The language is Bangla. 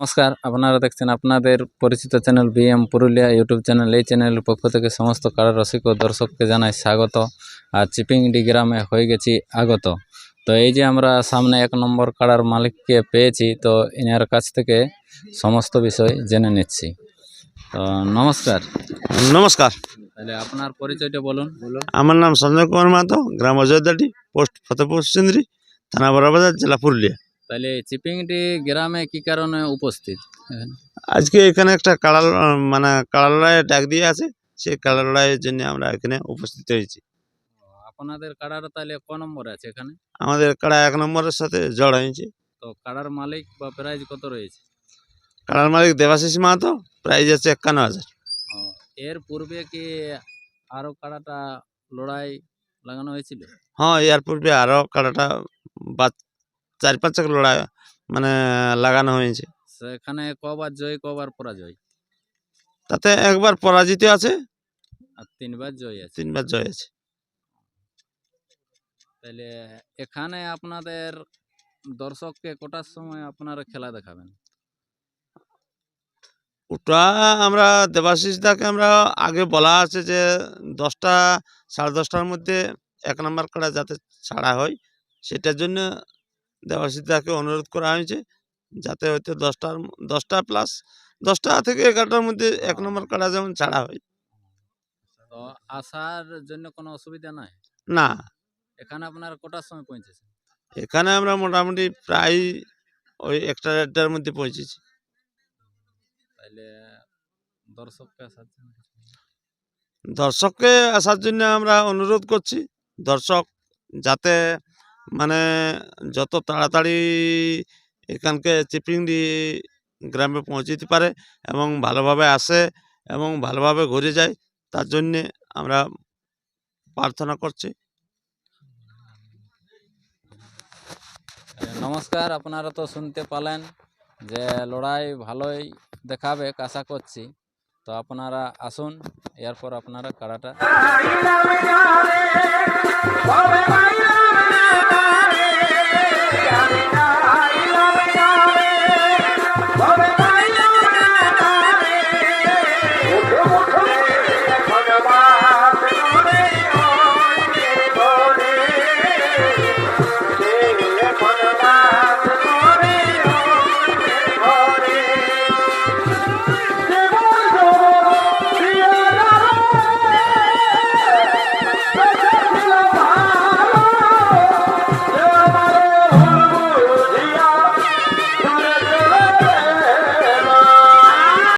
নমস্কার আপনারা দেখছেন আপনাদের পরিচিত channel BM Purulia YouTube channel. এই চ্যানেলের পক্ষ থেকে সমস্ত কারা রসিক ও দর্শককে জানাই স্বাগত। আর চিপিংডি গ্রামে হয়ে গেছি আগত। তো এই যে আমরা সামনে এক নম্বর কাড়ার মালিককে পেয়েছি তো এনার কাছ থেকে সমস্ত বিষয় জেনে নিচ্ছি। তো নমস্কার। নমস্কার। তাহলে আপনার পরিচয়টা বলুন। আমার নাম সঞ্জয় কুমার মাহাতো গ্রাম অযোধ্যাটি পোস্ট ফতেপুর সিন্দ্রি থানা বড়াবাজার জেলা পুরুলিয়া। তাহলে চিপিংটি গ্রামে কি কারণে উপস্থিত? আজকে এখানে একটা কাড়া মানে কাড়া লড়াইয়ের ডাক দিয়ে আছে সেই কাড়া লড়াইয়ের জন্য আমরা এখানে উপস্থিত হয়েছি। আপনাদের কাড়ার তাহলে ক নম্বরে আছে এখানে? আমাদের কাড়া এক নম্বরের সাথে জড় হয়েছে। তো কাড়ার মালিক বা প্রাইজ কত রয়েছে? কাড়ার মালিক দেবাশিস মাহাতো প্রাইজ আছে একান্ন হাজার। এর পূর্বে কি আরও কাড়াটা লড়াই লাগানো হয়েছিল? হ্যাঁ এর পূর্বে আরও কাড়াটা বা চার পাঁচ লড়াই মানে লাগানো হয়েছে। সেখানে কবার জয় কবার পরাজয়? তাতে একবার পরাজিত আছে আর তিনবার জয় আছে। তিনবার জয় আছে। তাহলে এখানে আপনাদের দর্শককে কটার সময় আপনারা খেলা দেখাবেন? ওটা আমরা দেবাশিস দাকে আমরা আগে বলা আছে যে দশটা সাড়ে দশটার মধ্যে এক নম্বর কাড়া যাতে ছাড়া হয় সেটার জন্য দেবাশিস দাকে অনুরোধ করা হয়েছে যাতে হয়তো দশটার দশটা প্লাস দশটা থেকে এগারোটার মধ্যে এক নম্বর কাটা যেমন ছাড়া হয়। তো আসার জন্য কোনো অসুবিধা নাই? না। এখানে আপনার কটার সময় পৌঁছেছে? এখানে আমরা মোটামুটি প্রায় ওই একটা দেড়টার মধ্যে পৌঁছেছি। তাহলে দর্শককে আসার জন্য দর্শককে আসার জন্য আমরা অনুরোধ করছি। দর্শক যাতে মানে যত তাড়াতাড়ি এখানকে চিপিংডি গ্রামে পৌঁছে দিতে পারে এবং ভালোভাবে আসে এবং ভালোভাবে ঘুরে যায়, তার জন্যে আমরা প্রার্থনা করছি। নমস্কার, আপনারা তো শুনতে পালেন যে লড়াই ভালোই দেখাবে, আশা করছি। তো আপনারা আসুন, এরপর আপনারা কাড়াটা Hey.